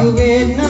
I'll be Tu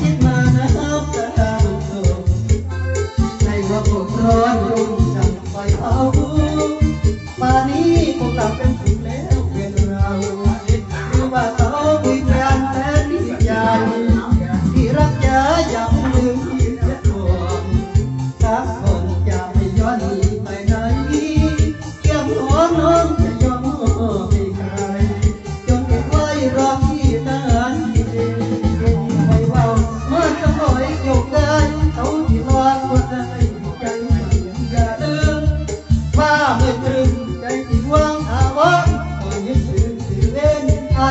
คิดมานะครับตาดุสุขในว่าพวร้อนรุ่จังไฟอาป่านี้พวกเราเป็นสุแล้วเป็นเราหรือว่าเขาคุยกันแต่ที่ยายที่รักยาม